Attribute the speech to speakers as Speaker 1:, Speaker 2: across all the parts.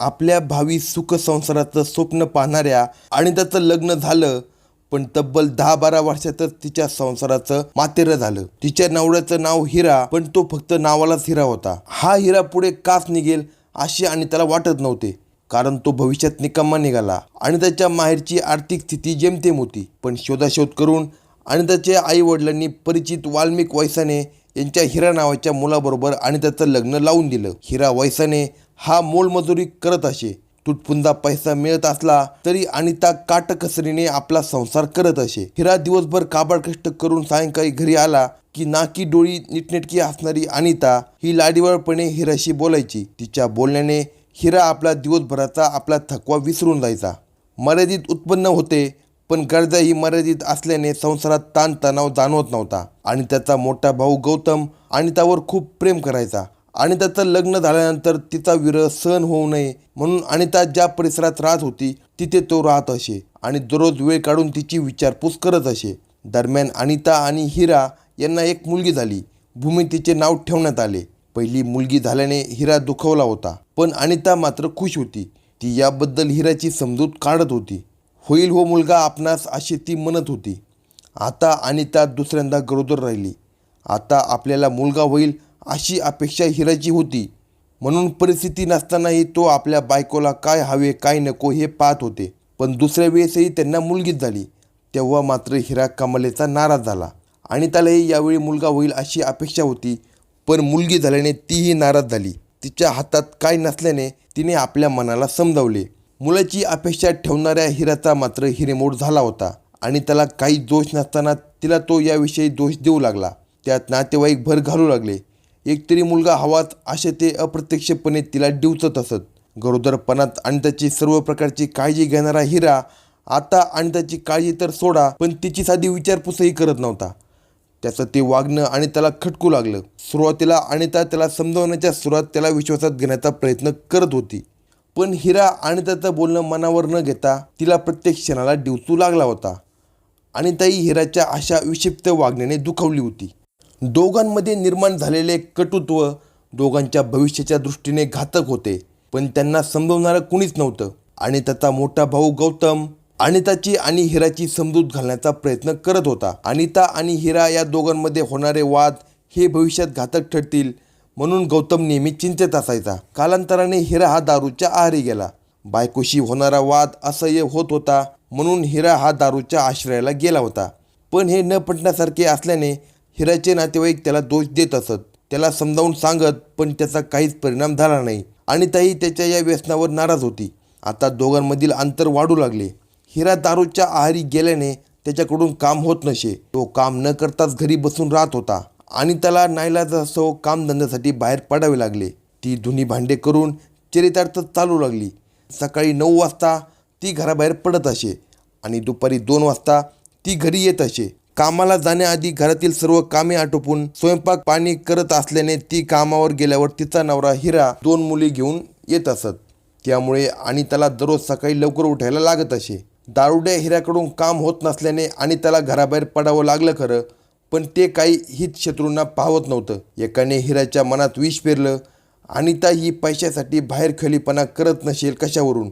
Speaker 1: आपल्या भावी सुख संसाराचं स्वप्न पाहणाऱ्या आणि त्याचं लग्न झालं पण तब्बल दहा बारा वर्षातच तिच्या संसाराचं मातेरं झालं. तिच्या नवऱ्याचं नाव हिरा पण तो फक्त नावालाच हिरा होता. हा हिरा पुढे कास निघेल अशी आणि त्याला वाटत नव्हते कारण तो भविष्यात निकम्मा निघाला आणि त्याच्या माहेरची आर्थिक स्थिती जेमतेम होती. पण शोधाशोध करून आणि त्याच्या आई वडिलांनी परिचित वाल्मिक वैसाने यांच्या हिरा नावाच्या मुलाबरोबर आणि त्याचं लग्न लावून दिलं. हिरा वैसाने हा मोलमजुरी करत असे. तुटपुंजा पैसा मिळत असला तरी अनिता काटकसरीने आपला संसार करत असे. हिरा दिवसभर काबाड कष्ट करून सायंकाळी घरी आला की नाकी डोळी नीटनेटकी असणारी अनिता ही लाडीवाळपणे हिराशी बोलायची. तिच्या बोलण्याने हिरा आपला दिवसभराचा आपला थकवा विसरून जायचा. मर्यादित उत्पन्न होते पण गरजा ही मर्यादित असल्याने संसारात ताणतणाव जाणवत नव्हता आणि त्याचा मोठा भाऊ गौतम अनितावर खूप प्रेम करायचा. अनिताचं लग्न झाल्यानंतर तिचा विरह सहन होऊ नये म्हणून अनिता ज्या परिसरात राहत होती तिथे तो राहत असे आणि दररोज वेळ काढून तिची विचारपूस करत असे. दरम्यान अनिता आणि हिरा यांना एक मुलगी झाली. भूमी तिचे नाव ठेवण्यात आले. पहिली मुलगी झाल्याने हिरा दुखवला होता. पण अनिता मात्र खुश होती. ती याबद्दल हिराची समजूत काढत होती. होईल हो मुलगा आपणास अशी ती म्हणत होती. आता अनिता दुसऱ्यांदा गरोदर राहिली. आता आपल्याला मुलगा होईल अशी अपेक्षा हिराची होती. म्हणून परिस्थिती नसतानाही तो आपल्या बायकोला काय हवे काय नको हे पाहत होते. पण दुसऱ्या वेळेसही त्यांना मुलगीच झाली. तेव्हा मात्र हिरा कमलेचा नाराज झाला. आणि त्यालाही यावेळी मुलगा होईल अशी अपेक्षा होती. पण मुलगी झाल्याने तीही नाराज झाली. तिच्या हातात काय नसल्याने तिने आपल्या मनाला समजावले. मुलाची अपेक्षा ठेवणाऱ्या हिराचा मात्र हिरेमोड झाला होता. आणि त्याला काही दोष नसताना तिला तो याविषयी दोष देऊ लागला. त्यात नातेवाईक भर घालू लागले. एकतरी मुलगा हवाच असे ते अप्रत्यक्षपणे तिला डिवचत असत. गरोदरपणात आणि त्याची सर्व प्रकारची काळजी घेणारा हिरा आता आणि त्याची काळजी तर सोडा पण तिची साधी विचारपूसही करत नव्हता. त्याचं ते वागणं आणि त्याला खटकू लागलं. सुरुवातीला अनिता त्याला समजावण्याच्या सुरुवात त्याला विश्वासात घेण्याचा प्रयत्न करत होती. पण हिरा आणि त्याचं बोलणं मनावर न घेता तिला प्रत्येक क्षणाला डिवचू लागला होता. आणि ताई हिराच्या अशा विक्षिप्त वागण्याने दुखावली होती. दोघांमध्ये निर्माण झालेले कटुत्व दोघांच्या भविष्याच्या दृष्टीने घातक होते. पण त्यांना समजवणारं कुणीच नव्हतं. आणि त्याचा मोठा भाऊ गौतम अनिताची आणि हिराची समजूत घालण्याचा प्रयत्न करत होता. अनिता आणि हिरा या दोघांमध्ये होणारे वाद हे भविष्यात घातक ठरतील म्हणून गौतम नेहमी चिंतेत असायचा. कालांतराने हिरा हा दारूच्या आहारी गेला. बायकोशी होणारा वाद असह्य होत होता म्हणून हिरा हा दारूच्या आश्रयाला गेला होता. पण हे न पटण्यासारखे असल्याने हिराचे नातेवाईक त्याला दोष देत असत. त्याला समजावून सांगत पण त्याचा काहीच परिणाम झाला नाही. आणि ताई त्याच्या या व्यसनावर नाराज होती. आता दोघांमधील अंतर वाढू लागले. हिरा दारूच्या आहारी गेल्याने त्याच्याकडून काम होत नसे. तो काम न करताच घरी बसून राहत होता. आणि त्याला नाईलाज असो कामधंद्यासाठी बाहेर पडावे लागले. ती धुनी भांडे करून चरितार्थ चालू लागली. सकाळी नऊ वाजता ती घराबाहेर पडत असे. आणि दुपारी दोन वाजता ती घरी येत असे. कामाला जाण्याआधी घरातील सर्व कामे आटोपून स्वयंपाक पाणी करत असल्याने ती कामावर गेल्यावर तिचा नवरा हिरा दोन मुली घेऊन येत असत. त्यामुळे आणि त्याला दररोज सकाळी लवकर उठायला लागत असे. दारुड्या हिऱ्याकडून काम होत नसल्याने आणि त्याला घराबाहेर पडावं लागलं खरं पण ते काही हित शत्रूंना पाहत नव्हतं. एकाने हिराच्या मनात विष पेरलं अनिता ही पैशासाठी बाहेर खलीपणा करत नसेल कशावरून?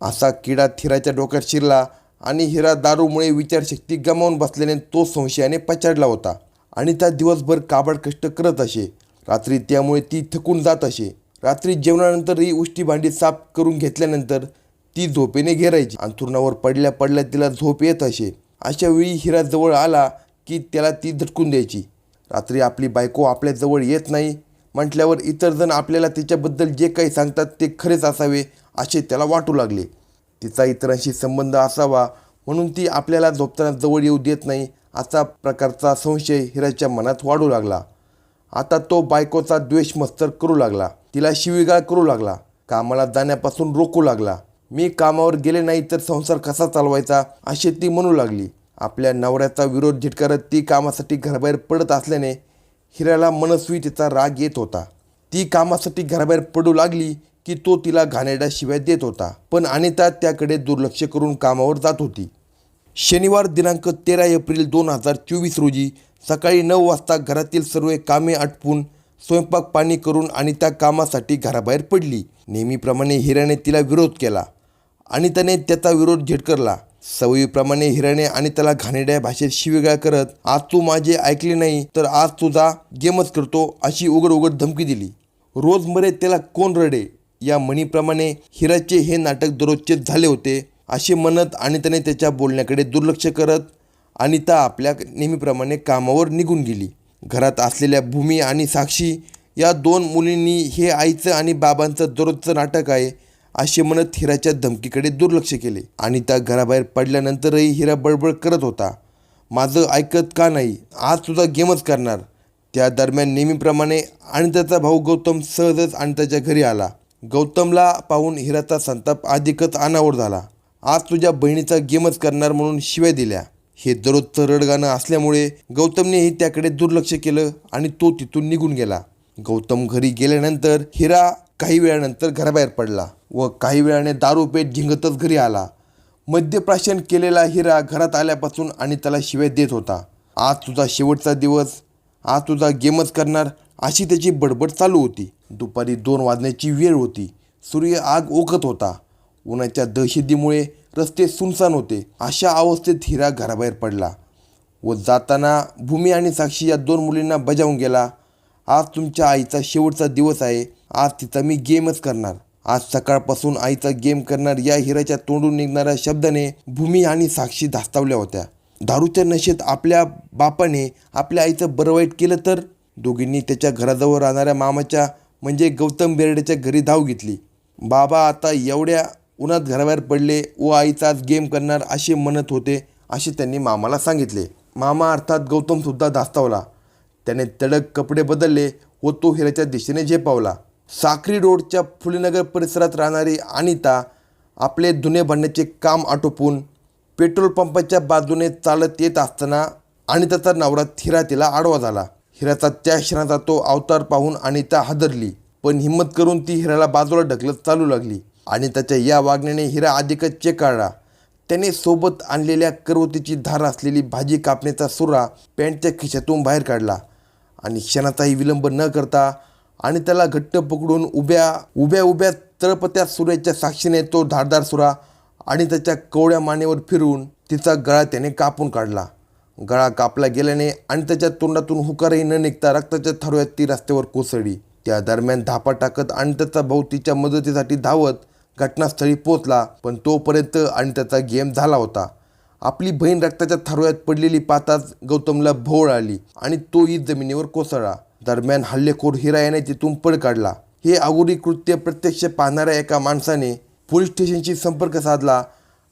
Speaker 1: असा किडा थिराच्या डोक्यात शिरला आणि हिरा दारूमुळे विचारशक्ती गमावून बसल्याने तो संशयाने पछाडला होता. आणि त्या दिवसभर काबाड कष्ट करत असे. रात्री त्यामुळे ती थकून जात असे. रात्री जेवणानंतरही उष्टी भांडी साफ करून घेतल्यानंतर ती झोपेने घेरायची. अंथरुणावर पडल्या पडल्या तिला झोप येत असे. अशा वेळी हिरा जवळ आला की त्याला ती झटकून द्यायची. रात्री आपली बायको आपल्याजवळ येत नाही. म्हटल्यावर इतर जण आपल्याला तिच्याबद्दल जे काही सांगतात ते खरेच असावे असे त्याला वाटू लागले. तिचा इतरांशी संबंध असावा म्हणून ती आपल्याला झोपताना जवळ येऊ देत नाही असा प्रकारचा संशय हिराच्या मनात वाढू लागला. आता तो बायकोचा द्वेष मस्तर करू लागला. तिला शिवीगाळ करू लागला. कामाला जाण्यापासून रोखू लागला. मी कामावर गेले नाही तर संसार कसा चालवायचा अशी ती म्हणू लागली. आपल्या नवऱ्याचा विरोध झिटकारत ती कामासाठी घराबाहेर पडत असल्याने हिराला मनस्वी तिचा राग येत होता. ती कामासाठी घराबाहेर पडू लागली की तो तिला घाणेरड्याशिवाय देत होता. पण अनिता त्याकडे दुर्लक्ष करून कामावर जात होती. शनिवार दिनांक तेरा एप्रिल दोन हजार चोवीस रोजी सकाळी नऊ वाजता घरातील सर्व कामे आटपून स्वयंपाक पाणी करून आणि त्या कामासाठी घराबाहेर पडली. नेहमीप्रमाणे हिराने तिला विरोध केला. अनिताने त्याचा विरोध झिटकरला. सवयीप्रमाणे हिराने आणि त्याला घाणेरड्या भाषेत शिवेगाळ करत आज तू माझे ऐकले नाही तर आज तुझा गेमच करतो अशी उघड उघड धमकी दिली. रोज मरे त्याला कोण रडे? या म्हणीप्रमाणे हिराचे हे नाटक दररोजचे झाले होते असे म्हणत आणि त्याने त्याच्या बोलण्याकडे दुर्लक्ष करत अनिता आपल्या नेहमीप्रमाणे कामावर निघून गेली. घरात असलेल्या भूमी आणि साक्षी या दोन मुलींनी हे आईचं आणि बाबांचं दररोजचं नाटक आहे असे म्हणत हिराच्या धमकीकडे दुर्लक्ष केले. आणि त्या घराबाहेर पडल्यानंतरही हिरा बडबड करत होता. माझं ऐकत का नाही? आज तुझा गेमच करणार. त्या दरम्यान नेहमीप्रमाणे आणि त्याचा भाऊ गौतम सहजच आणि त्याच्या घरी आला. गौतमला पाहून हिराचा संताप अधिकच अनावर झाला. आज तुझ्या बहिणीचा गेमच करणार म्हणून शिव्या दिल्या. हे दररोजचं रडगाणं असल्यामुळे गौतमनेही त्याकडे दुर्लक्ष केलं आणि तो तिथून निघून गेला. गौतम घरी गेल्यानंतर हिरा काही वेळानंतर घराबाहेर पडला व काही वेळाने दारू पेट झिंगतच घरी आला. मद्यप्राशन केलेला हिरा घरात आल्यापासून आणि त्याला शिव्या देत होता. आज तुझा शेवटचा दिवस आज तुझा गेमच करणार अशी त्याची बडबड चालू होती. दुपारी दोन वाजण्याची वेळ होती. सूर्य आग ओकत होता. उन्हाच्या दहशतीमुळे रस्ते सुनसान होते. अशा अवस्थेत हिरा घराबाहेर पडला व जाताना भूमी आणि साक्षी या दोन मुलींना बजावून गेला. आज तुमच्या आईचा शेवटचा दिवस आहे. आज तिचा मी गेमच करणार. आज सकाळपासून आईचा गेम करणार या हिराच्या तोंडून निघणाऱ्या शब्दाने भूमी आणि साक्षी धास्तावल्या होत्या. दारूच्या नशेत आपल्या बापाने आपल्या आईचं बरं वाईट केलं तर? दोघींनी त्याच्या घराजवळ राहणाऱ्या मामाच्या म्हणजे गौतम बेर्डेच्या घरी धाव घेतली. बाबा आता एवढ्या उन्हात घराबाहेर पडले व आईचा आज गेम करणार असे म्हणत होते असे त्यांनी मामाला सांगितले. मामा अर्थात गौतमसुद्धा धास्तावला. त्याने तडक कपडे बदलले व तो हिऱ्याच्या दिशेने झेपावला. साक्री रोडच्या फुलेनगर परिसरात राहणारी अनिता आपले धुणे भांडण्याचे काम आटोपून पेट्रोल पंपाच्या बाजूने चालत येत असताना अनिताचा नवरा हिरा तिला आडवा झाला. हिराचा त्या क्षणाचा तो अवतार पाहून अनिता हादरली. पण हिंमत करून ती हिराला बाजूला ढकलत चालू लागली. आणि त्याच्या या वागण्याने हिरा अधिकच चेकाळला. त्याने सोबत आणलेल्या करवतीची धार असलेली भाजी कापण्याचा सुरा पॅन्टच्या खिशातून बाहेर काढला. आणि क्षणाचाही विलंब न करता आणि त्याला घट्ट पकडून उभ्या उभ्या उभ्या तळपत्या सुऱ्याच्या साक्षीने तो धारदार सुरा आणि त्याच्या कवड्या मानेवर फिरून तिचा गळा त्याने कापून काढला. गळा कापला गेल्याने आणि त्याच्या तोंडातून हुकारही न निघता रक्ताच्या थरव्यात ती रस्त्यावर कोसळली. त्या दरम्यान धापा टाकत आणि त्याचा भाऊ तिच्या मदतीसाठी धावत घटनास्थळी पोचला पण तोपर्यंत आणि त्याचा गेम झाला होता. आपली बहीण रक्ताच्या थरव्यात पडलेली पाहताच गौतमला भोवळ आली आणि तोही जमिनीवर कोसळला. दरम्यान हल्लेखोर हिरा याने तिथून पळ काढला. हे अगोरी कृत्य प्रत्यक्ष पाहणाऱ्या एका माणसाने पोलीस स्टेशनशी संपर्क साधला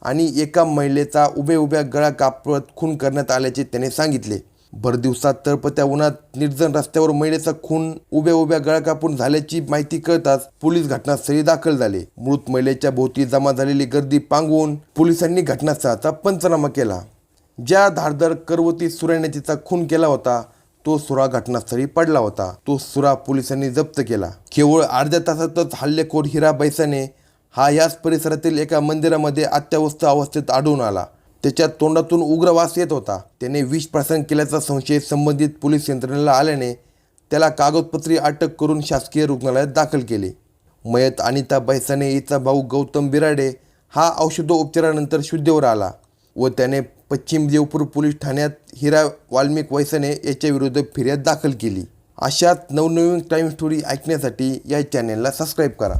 Speaker 1: आणि एका महिलेचा उभे उभ्या गळा कापत खून करण्यात आल्याचे त्याने सांगितले. भरदिवसात तळपत्या उन्हात निर्जन रस्त्यावर महिलेचा खून उभ्या उभ्या गळा कापून झाल्याची माहिती कळताच पोलीस घटनास्थळी दाखल झाले. मृत महिलेच्या भोवती जमा झालेली गर्दी पांगवून पोलिसांनी घटनास्थळाचा पंचनामा केला. ज्या धारदार करवती सुराने तिचा खून केला होता तो सुरा घटनास्थळी पडला होता. तो सुरा पोलिसांनी जप्त केला. केवळ अर्ध्या तासातच हल्लेखोर हिरा बैसाने हा याच परिसरातील एका मंदिरामध्ये अत्यावस्थ अवस्थेत आढळून आला. त्याच्या तोंडातून उग्र वास येत होता. त्याने विष प्रसंग केल्याचा संशय संबंधित पोलीस यंत्रणेला आल्याने त्याला कागदपत्री अटक करून शासकीय रुग्णालयात दाखल केले. मयत अनिता बैसाने हिचा भाऊ गौतम बिराडे हा औषधोपचारानंतर शुद्धीवर आला व त्याने पश्चिम देवपूर पोलीस ठाण्यात हिरा वाल्मिक वैसने याच्याविरुद्ध फिर्याद दाखल केली. अशाच नवनवीन क्राईम स्टोरी ऐकण्यासाठी या चॅनेलला सबस्क्राईब करा.